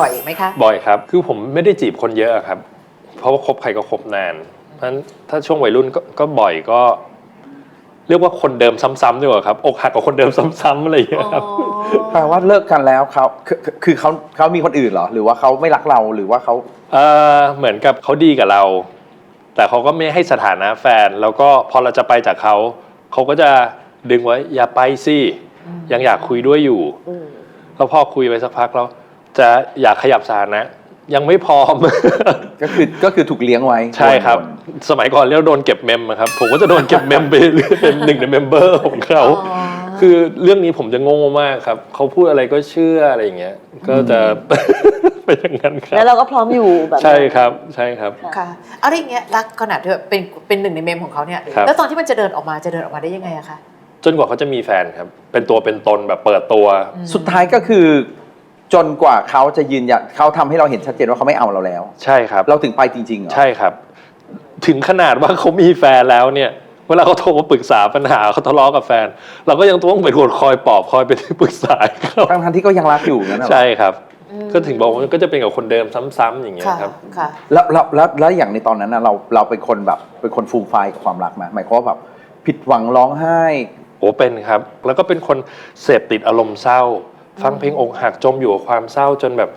บ่อยไหมคะบ่อยครับ คือผมไม่ได้จีบคนเยอะอะครับ เพราะว่าคบใครก็คบนาน เพราะฉะนั้นถ้าช่วงวัยรุ่นก็ก็บ่อยก็ เรียกว่าคนเดิมซ้ำๆดีกว่าครับอกหักกับคนเดิมซ้ำๆอะไรอย่างเงี้ยครับ แปลว่าเลิกกันแล้วเขาคือคือคือเขาเขามีคนอื่นเหรอ หรือว่าเขาไม่รักเราหรือว่าเขาเออเหมือนกับเขาดีกับเรา แต่เขาก็ไม่ให้สถานะแฟน แล้วก็พอเราจะไปจากเขา เขาก็จะดึงไว้อย่าไปสิยังอยากคุยด้วยอยู่ อืม แล้วพอคุยไปสักพักแล้ว จะอยากขยับสถานะ ยังไม่พร้อม ก็คือก็คือถูกเลี้ยงไว้ใช่ครับ สมัยก่อนเรียกว่าโดนเก็บเมมอะครับ ผมก็จะโดนเก็บเมมไปเรื่อยๆเป็นหนึ่งในเมมเบอร์ของเขาอ๋อคือเรื่องนี้ผมจะโง่มากครับ เขาพูดอะไรก็เชื่ออะไรอย่างเงี้ย ก็จะเป็นอย่างนั้นคแล้รัวบ เราก็พร้อมอยู่แบบนั้น ใช่ครับใช่ครับ ค่ะอะไรอย่างเงี้ยรักขนาดที่แบบเป็นเป็นหนึ่งในเมมของเขาเนี่ยครับ แล้วตอนที่มันจะเดินออกมาจะเดินออกมาได้ยังไงอะคะ จนกว่าเขาจะมีแฟนครับ เป็นตัวเป็นตนแบบเปิดตัว สุดท้ายก็คือ จนกว่าเขาจะยืนยันเขาทำให้เราเห็นชัดเจนว่าเขาไม่เอาเราแล้ว ใช่ครับ เราถึงไปจริงๆเหรอ ใช่ครับ ถึงขนาดว่าเขามีแฟนแล้วเนี่ย เวลาเขาโทรมาปรึกษาปัญหาเขาทะเลาะกับแฟน เราก็ยังต้องเป็นคนคอยปลอบคอยเป็นที่ปรึกษาให้เขาทั้งทันๆที่ก็ยังรักอยู่นั่นเหรอใช่ครับก็ถึงบอกว่ามันก็จะเป็นกับคนเดิมซ้ำๆอย่างเงี้ยค่ะครับ ค่ะ แล้วแล้วแล้วแล้วอย่างในตอนนั้นนะเราเราเป็นคนแบบเป็นคนฟูมไฟายกับความรักไหมหมายความว่าแบบผิดหวังร้องไห้ โอ้เป็นครับ แล้วก็เป็นคนเสพติดอารมณ์เศร้า ฟังเพลงอกหักจมอยู่กับความเศร้าจนแบบ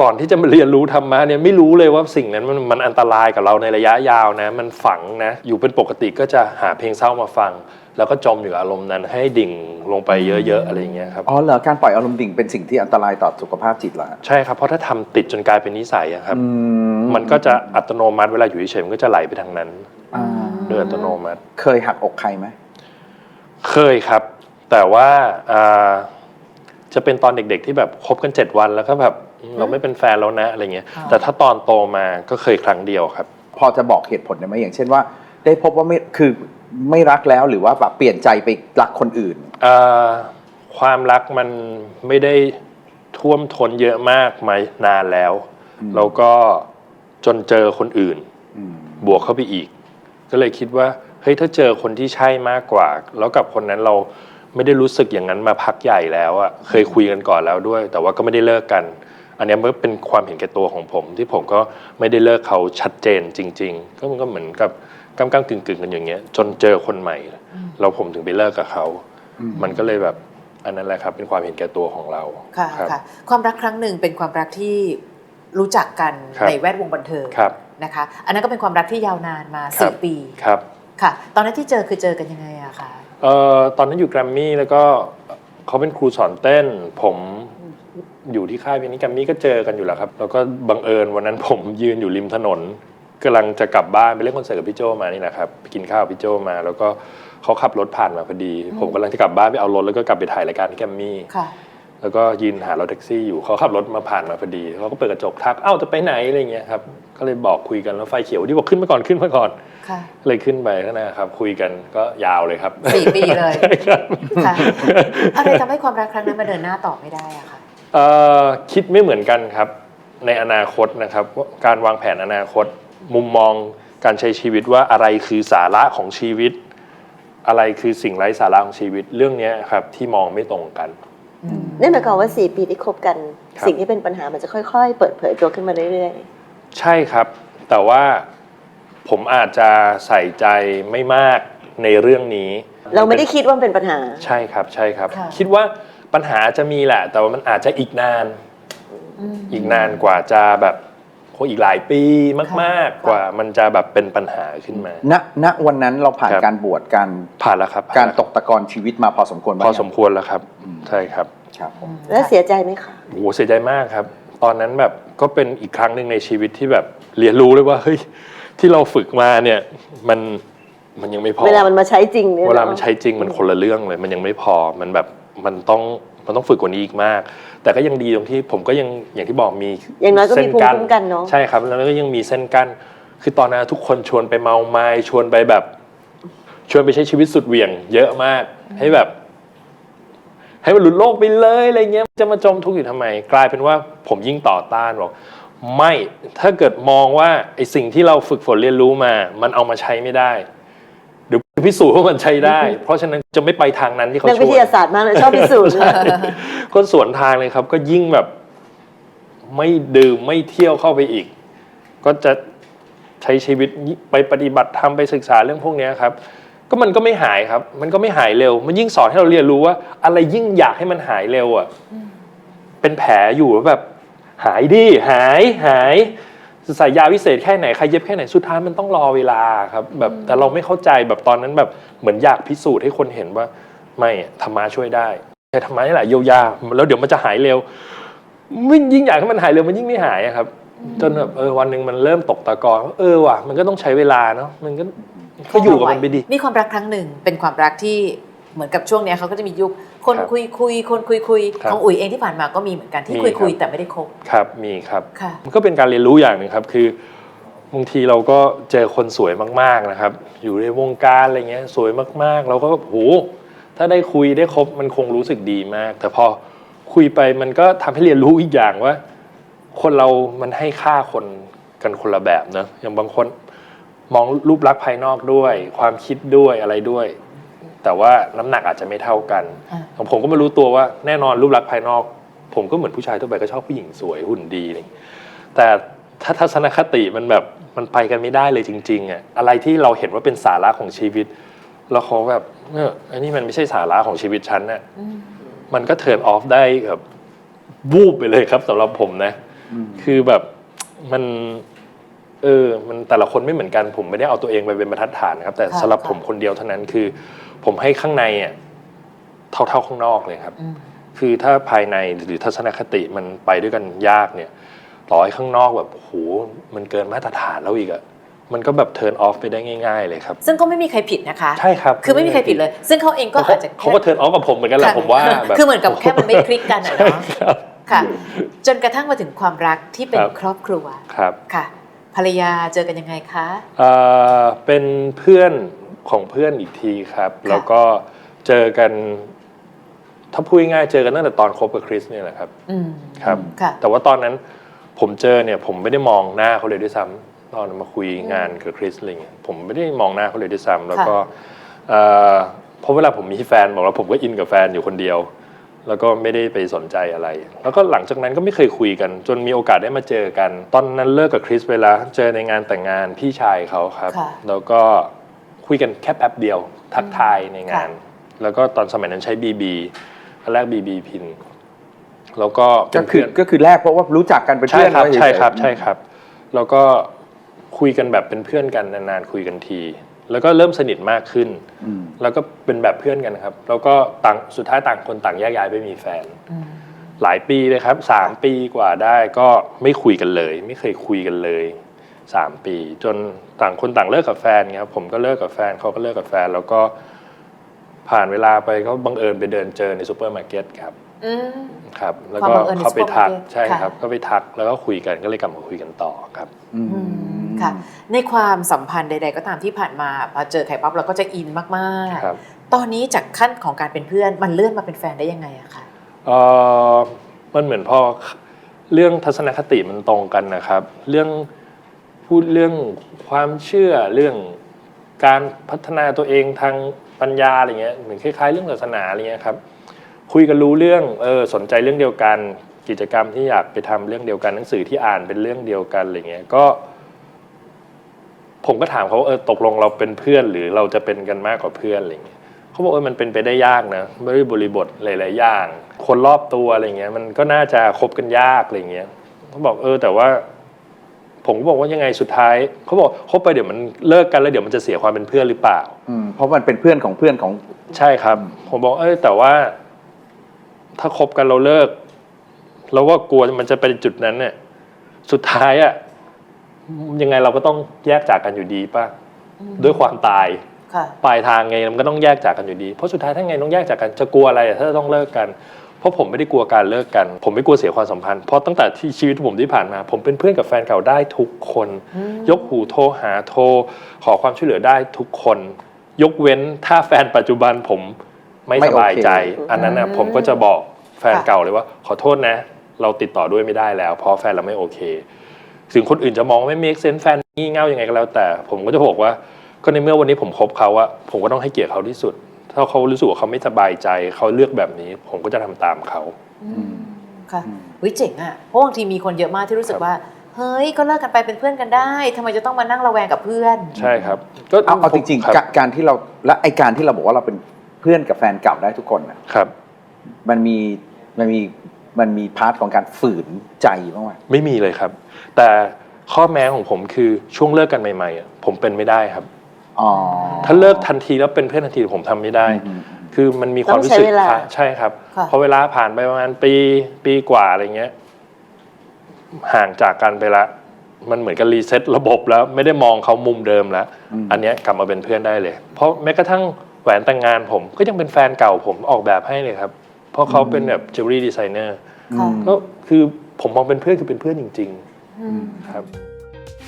ก่อนที่จะมาเรียนรู้ธรรมะเนี่ยไม่รู้เลยว่าสิ่งนั้นมันมันอันตรายกับเราในระยะยาวนะ มันฝังนะ อยู่เป็นปกติก็จะหาเพลงเศร้ามาฟัง แล้วก็จมอยู่กับอารมณ์นั้น ให้ดิ่งลงไปเยอะๆอะไรอย่างเงี้ยครับอ๋อเหรอการปล่อยอารมณ์ดิ่งเป็นสิ่งที่อันตรายต่อสุขภาพจิตเหรอฮะใช่ครับเพราะถ้าทำติดจนกลายเป็นนิสัยอะครับอืมันก็จะอัตโนมัติเวลาอยู่เฉยๆมันก็จะไหลไปทางนั้นอ่าโดยอัตโนมัติ เคยหักอกใครไหมเคยครับ แต่ว่าอ่า จะเป็นตอนเด็กๆที่แบบคบกันเจ็ดวันแล้วก็แบบเราไม่เป็นแฟนแล้วนะอะไรเงี้ยอ่าแต่ถ้าตอนโตมาก็เคยครั้งเดียวครับ พอจะบอกเหตุผลได้ไหมอย่างเช่นว่า ได้พบว่าไม่คือไม่รักแล้วหรือว่าแบบเปลี่ยนใจไปรักคนอื่นอ่าความรักมันไม่ได้ท่วมท้นเยอะมากมานานแล้วอืมแล้วก็จนเจอคนอื่นอืมบวกเข้าไปอีก ก็เลยคิดว่าเฮ้ยถ้าเจอคนที่ใช่มากกว่า แล้วกับคนนั้นเรา ไม่ได้รู้สึกอย่างนั้นมาพักใหญ่แล้วอะเคยคุยกันก่อนแล้วด้วย แต่ว่าก็ไม่ได้เลิกกัน อันเนี้ยมันเป็นความเห็นแก่ตัวของผม ที่ผมก็ไม่ได้เลิกเขาชัดเจนจริง ๆ ก็มันก็เหมือนกับกำกำกึ่งกึ่งๆกันอย่างเงี้ย จนเจอคนใหม่ เราผมถึงไปเลิกกับเขาอืมมันก็เลยแบบอันนั้นแหละครับ เป็นความเห็นแก่ตัวของเราค่ะครับ ค่ะความรักครั้งหนึ่งเป็นความรักที่รู้จักกันครับ ในแวดวงบันเทิงครับ นะคะ อันนั้นก็เป็นความรักที่ยาวนานมาครัสิบปีครับ ค่ะ ตอนนั้นที่เจอคือเจอกันยังไงอะคะ เอ่อตอนนั้นอยู่แกรมมี่แล้วก็เขาเป็นครูสอนเต้น ผมอยู่ที่ค่ายเพลงนี้แกรมมี่ก็เจอกันอยู่แล้วครับ แล้วก็บังเอิญวันนั้นผมยืนอยู่ริมถนนกำลังจะกลับบ้านไปเล่นคอนเสิร์ตกับพี่โจมานี่แหละครับไปกินข้าวกับพี่โจมา แล้วก็เขาขับรถผ่านมาพอดี ผมกำลังจะกลับบ้านไปเอารถแล้วก็กลับไปถ่ายรายการที่แกรมมี่ ค่ะ แล้วก็ยืนหารถแท็กซี่อยู่เขาขับรถมาผ่านมาพอดีเขาก็เปิดกระจกทักเอ้าจะไปไหนอะไรเงี้ยครับก็เลยบอกคุยกันแล้วไฟเขียวที่บอกขึ้นมาก่อนขึ้นมาก่อนค่ะเลยขึ้นไปข้างหนะครับ คุยกันก็ยาวเลยครับสี่ปีเลยใช่ครับค่ะอะไรทำให้ความรักครั้งนั้นมาเดินหน้าต่อไม่ได้อะคะเอ่อคิดไม่เหมือนกันครับ ในอนาคตนะครับว่าการวางแผนอนาคต มุมมองการใช้ชีวิตว่าอะไรคือสาระของชีวิต อะไรคือสิ่งไร้สาระของชีวิตเรื่องเนี้ยครับที่มองไม่ตรงกัน นั่นหมายความว่าสี่ปีที่คบกัน ครับ สิ่งที่เป็นปัญหามันจะค่อยๆ เปิดเผยตัวขึ้นมาเรื่อยใช่ครับ แต่ว่าผมอาจจะใส่ใจไม่มากในเรื่องนี้ ๆ เราไม่ได้คิดว่ามันเป็นปัญหา ใช่ครับใช่ครับ ค่ะ คิดว่าปัญหาจะมีแหละ แต่ว่ามันอาจจะอีกนาน อีกนานกว่าจะแบบ โหอีกหลายปีมากค่ะๆกว่ามันจะแบบเป็นปัญหาขึ้นมา ณณวันนั้นเราผ่านครับการบวชการผ่านแล้วครับการผ่นตแล้วกตะกอนชีวิตมาพอสมควรพอสมควรแล้วครับอืมใช่ครับครับผมแล้วเสียใจไหมคะโอ้โหเสียใจมากครับ ตอนนั้นแบบก็เป็นอีกครั้งหนึ่งในชีวิตที่แบบเรียนรู้เลยว่าเฮ้ยที่เราฝึกมาเนี่ยมันมันยังไม่พอเวลามันมาใช้จริงเนี่ยเวลาอะมันใช้จริงมันคนละเรื่องเลย มันยังไม่พอมันแบบมันต้อง มันต้องฝึกกว่านี้อีกมาก แต่ก็ยังดีตรงที่ผมก็ยังอย่างที่บอกมีอย่างน้อยก็มีเส้นภูมิคุ้มกันเนาะใช่ครับ แล้วก็ยังมีเส้นกั้นคือตอนนั้นทุกคนชวนไปเมาไม้ชวนไปแบบ ชวนไปใช้ชีวิตสุดเหวี่ยง เยอะมากให้แบบ ให้มันหลุดโลกไปเลยอะไรเงี้ยจะมาจมทุกข์อยู่ทำไม กลายเป็นว่าผมยิ่งต่อต้านบอกไม่ถ้าเกิดมองว่าไอสิ่งที่เราฝึกฝนเรียนรู้มา มันเอามาใช้ไม่ได้เดี๋ยว พิสูจน์ว่ามันใช้ได้ เพราะฉะนั้นจะไม่ไปทางนั้นที่เขานักชวิวทนยาศาสตร์มากเลยชอบพิสูจน์ใช่ก็สวนทางเลยครับ ก็ยิ่งแบบไม่ดื่มไม่เที่ยวเข้าไปอีก ก็จะใช้ชีวิตไปปฏิบัติธรรมไปศึกษาเรื่องพวกเนี้ยครับ ก็มันก็ไม่หายครับ มันก็ไม่หายเร็ว มันยิ่งสอนให้เราเรียนรู้ว่า อะไรยิ่งอยากให้มันหายเร็วอะเป็นแผลอยู่แล้วแบบ หายดิหายหาย ใส่ยาวิเศษแค่ไหนใครเย็บแค่ไหนสุดท้ายมันต้องรอเวลาครับแบบแต่เราไม่เข้าใจแบบตอนนั้นแบบเหมือนอยากพิสูจน์ให้คนเห็นว่า ไม่อะธรรมะช่วยได้ใช่ธรรมะนี่แหละเยียวยาแล้วเดี๋ยวมันจะหายเร็วมันยิ่งอยากให้มันหายเร็วมันยิ่งไม่หายอะครับ จนแบบเออวันหนึ่งมันเริ่มตกตะกอนเออว่ะมันก็ต้องใช้เวลาเนาะมันก็ก็อยู่กับมันไปดิมีความรักครั้งหนึ่งเป็นความรักที่ เหมือนกับช่วงเนี้ยเขาก็จะมียุคคนครับคุยคุยคนคุยคุยครับ ของอุ๋ยเองที่ผ่านมาก็มีเหมือนกันที่มีคุยคุยครับแต่ไม่ได้คบครับมีครับ ค่ะ มันก็เป็นการเรียนรู้อย่างหนึ่งครับ คือบางทีเราก็เจอคนสวยมากๆนะครับ อยู่ในวงการอะไรเงี้ยสวยมากๆ เราก็โหถ้าได้คุยได้คบมันคงรู้สึกดีมาก แต่พอคุยไปมันก็ทำให้เรียนรู้อีกอย่างว่า คนเรามันให้ค่าคนกันคนละแบบเนอะอย่างบางคนมองรูปลักษณ์ภายนอกด้วย ความคิดด้วยอะไรด้วย แต่ว่าน้ำหนักอาจจะไม่เท่ากันอ่าของผมก็ไม่รู้ตัวว่าแน่นอนรูปลักษณ์ภายนอก ผมก็เหมือนผู้ชายทั่วไปก็ชอบผู้หญิงสวยหุ่นดีอะไรอย่างเงี้ยแต่ถ้าทัศนคติมันแบบมันไปกันไม่ได้เลยจริงๆอะอะไรที่เราเห็นว่าเป็นสาระของชีวิตแล้วเขาแบบเอออันนี้มันไม่ใช่สาระของชีวิตฉันน่ะอืมมันก็เทิร์นออฟได้แบบวูบไปเลยครับสำหรับผมนะ คือแบบมันเออ มันแต่ละคนไม่เหมือนกัน ผมไม่ได้เอาตัวเองไปเป็นบรรทัดฐานนะครับ แต่ค่ะสำหรับค่ะผมคนเดียวเท่านั้นคือ ผมให้ข้างในอะเท่าเท่าข้างนอกเลยครับอืมคือถ้าภายในหรือทัศนคติมันไปด้วยกันยากเนี่ยต่อให้ข้างนอกแบบโหมันเกินมาตรฐานแล้วอีกอะมันก็แบบเทิร์นออฟไปได้ง่าย ๆ เลยครับ ซึ่งก็ไม่มีใครผิดนะคะ ใช่ครับ คือไม่มีใครผิดเลย ซึ่งเขาเองก็เขาอาจจะเขาก็เทิร์นออฟกับผมเหมือนกันแหละค่ะผมว่าแบบคือเหมือนกับแค่มันไม่คลิกกันอะเนาะครับค่ะ จนกระทั่งมาถึงความรักที่เป็นครับครอบครัวครับค่ะ ภรรยาเจอกันยังไงคะเอ่อเป็นเพื่อน ของเพื่อนอีกทีครับ แล้วก็เจอกัน ถ้าพูดง่ายๆเจอกันตั้งแต่ตอนคบกับคริสเนี่ยแหละครับอืมครับค่ะแต่ว่าตอนนั้นผมเจอเนี่ยผมไม่ได้มองหน้าเขาเลยด้วยซ้ำตอนมาคุยงานกับคริสอะไรเงี้ยผมไม่ได้มองหน้าเขาเลยด้วยซ้ำแล้วก็เอ่อเพราะเวลาผมมีแฟนบอกแล้วผมก็อินกับแฟนอยู่คนเดียว แล้วก็ไม่ได้ไปสนใจอะไร แล้วก็หลังจากนั้นก็ไม่เคยคุยกัน จนมีโอกาสได้มาเจอกัน ตอนนั้นเลิกกับคริสไปแล้วเจอในงานแต่งงานพี่ชายเขาครับค่ะแล้วก็ คุยกันแค่แป๊บเดียวทักทายในงานค่ะแล้วก็ตอนสมัยนั้นใช้บีบีแรกบีบีพิน แล้วก็เป็ก็นคือเพื่อนก็คือแรกเพราะว่ารู้จักกันเป็นใช่เพื่อนครับไว้เฉยๆใช่ครับใช่ครับ แล้วก็คุยกันแบบเป็นเพื่อนกันนานๆคุยกันที แล้วก็เริ่มสนิทมากขึ้นอืมแล้วก็เป็นแบบเพื่อนกันครับ แล้วก็ต่างสุดท้ายต่างคนต่างแยกย้ายไปมีแฟนอืมหลายปีเลยครับสามปีกว่าได้ก็ไม่คุยกันเลย ไม่เคยคุยกันเลย สามปี จนต่างคนต่างเลิกกับแฟนครับผมก็เลิกกับแฟนเขาก็เลิกกับแฟน แล้วก็ผ่านเวลาไปก็บังเอิญไปเดินเจอในซูเปอร์มาร์เก็ตครับอืมครับ แล้วความก็บังเอิญในเขาไปทักซูเปอร์มาร์เก็ตใช่ค่ะ ครับ ก็ไปทักแล้วก็คุยกันก็เลยกลับมาคุยกันต่อครับอืมอืมค่ะ ในความสัมพันธ์ใด ๆ ก็ตามที่ผ่านมาพอเจอใครปั๊บเราก็จะอินมากครับ ๆ ตอนนี้จากขั้นของการเป็นเพื่อนมันเลื่อนมาเป็นแฟนได้ยังไงอะคะเออมันเหมือนพอเรื่องทัศนคติมันตรงกันนะครับ เรื่อง พูดเรื่องความเชื่อเรื่องการพัฒนาตัวเองทางปัญญาอะไรเงี้ยเหมือนคล้ายๆ เรื่องศาสนาอะไรเงี้ยครับคุยกันรู้เรื่องเออสนใจเรื่องเดียวกัน กิจกรรมที่อยากไปทำเรื่องเดียวกันหนังสือที่อ่านเป็นเรื่องเดียวกันอะไรเงี้ยก็ ผมก็ถามเขาว่าเออตกลงเราเป็นเพื่อนหรือเราจะเป็นกันมากกว่าเพื่อนอะไรเงี้ยเขาบอกเออมันเป็นไปได้ยากนะด้วยบริบทหลายๆอย่าง คนรอบตัวอะไรเงี้ยมันก็น่าจะคบกันยากอะไรเงี้ยเขาบอกเออแต่ว่า ผมก็บอกว่ายังไงสุดท้ายเขาบอกคบไปเดี๋ยวมันเลิกกันแล้วเดี๋ยวมันจะเสียความเป็นเพื่อนหรือเปล่า อืมเพราะมันเป็นเพื่อนของเพื่อนของ ใช่ครับ ผมบอกเอ้ยแต่ว่า ถ้าคบกันเราเลิกเราว่ากลัวมันจะไปจุดนั้นเนี่ยสุดท้ายอะยังไงเราก็ต้องแยกจากกันอยู่ดีป่ะด้วยความตายค่ะ ปลายทางไงมันก็ต้องแยกจากกันอยู่ดี เพราะสุดท้ายถ้าไงต้องแยกจากกันจะกลัวอะไรอะถ้าต้องเลิกกัน เพราะผมไม่ได้กลัวการเลิกกัน ผมไม่กลัวเสียความสัมพันธ์เพราะตั้งแต่ที่ชีวิตผมที่ผ่านมา ผมเป็นเพื่อนกับแฟนเก่าได้ทุกคน ยกหูโทรหาโทร ขอความช่วยเหลือได้ทุกคน ยกเว้นถ้าแฟนปัจจุบันผมไม่ไม่สโอเคบายใจอันนั้นนะอืมผมก็จะบอกแฟนค่ะเก่าเลยว่า ขอโทษนะ เราติดต่อด้วยไม่ได้แล้ว เพราะแฟนเราไม่โอเคถึงคนอื่นจะมองว่าไม่ make sense แฟนงี่เง่ายังไงก็แล้วแต่ ผมก็จะบอกว่า ก็ในเมื่อวันนี้ผมคบเขาอะผมก็ต้องให้เกียรติเขาที่สุด ถ้าเขารู้สึกว่าเขาไม่สบายใจเขาเลือกแบบนี้ ผมก็จะทำตามเขาอืมค่ะอืมเฮ้ยเจ๋งอะเพราะบางทีมีคนเยอะมากที่รู้สึกว่า เฮ้ยก็เลิกกันไปเป็นเพื่อนกันได้ทำไมจะต้องมานั่งระแวงกับเพื่อน ใช่ครับ ก็เอาเอาจริงคบๆกะการที่เราและไอการที่เราบอกว่าเราเป็นเพื่อนกับแฟนเก่าได้ทุกคนน่ะครับ มันมีมันมีมันมีพาร์ทของการฝืนใจบ้างไหมไม่มีเลยครับ แต่ข้อแม้ของผมคือช่วงเลิกกันใหม่ๆอะผมเป็นไม่ได้ครับอ๋อ ถ้าเลิกทันทีแล้วเป็นเพื่อนทันทีผมทำไม่ได้อืมคือมันมีความต้องรู้ใช้สึกเวลาค่ะใช่ครับค่ะพอเวลาผ่านไปประมาณปีปีกว่าอะไรเงี้ย ห่างจากกันไปละ มันเหมือนกับรีเซ็ตระบบแล้ว ไม่ได้มองเขามุมเดิมแล้วอืมอันเนี้ยกลับมาเป็นเพื่อนได้เลย เพราะแม้กระทั่งแหวนแต่งงานผม ก็ยังเป็นแฟนเก่าผมออกแบบให้เลยครับ เพราะเขาเป็นแบบจิวเวลรี่ดีไซเนอร์ค่ะก็คือผมมองเป็นเพื่อนคือเป็นเพื่อนจริงอืมๆครับ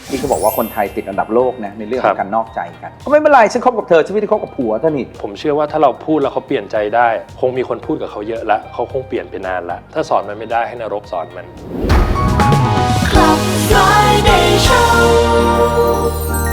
ที่เขาบอกว่าคนไทยติดอันดับโลกนะในเรื่องขครัอบงการนอกใจกันก็ไม่เป็นไรฉันคบกับเธอฉันไม่ได้คบกับผัวเท่านี้ผมเชื่อว่าถ้าเราพูดแล้วเขาเปลี่ยนใจได้ คงมีคนพูดกับเขาเยอะละเขาคงเปลี่ยนไปนานละถ้าสอนมันไม่ได้ให้นรกสอนมัน Club Friday Show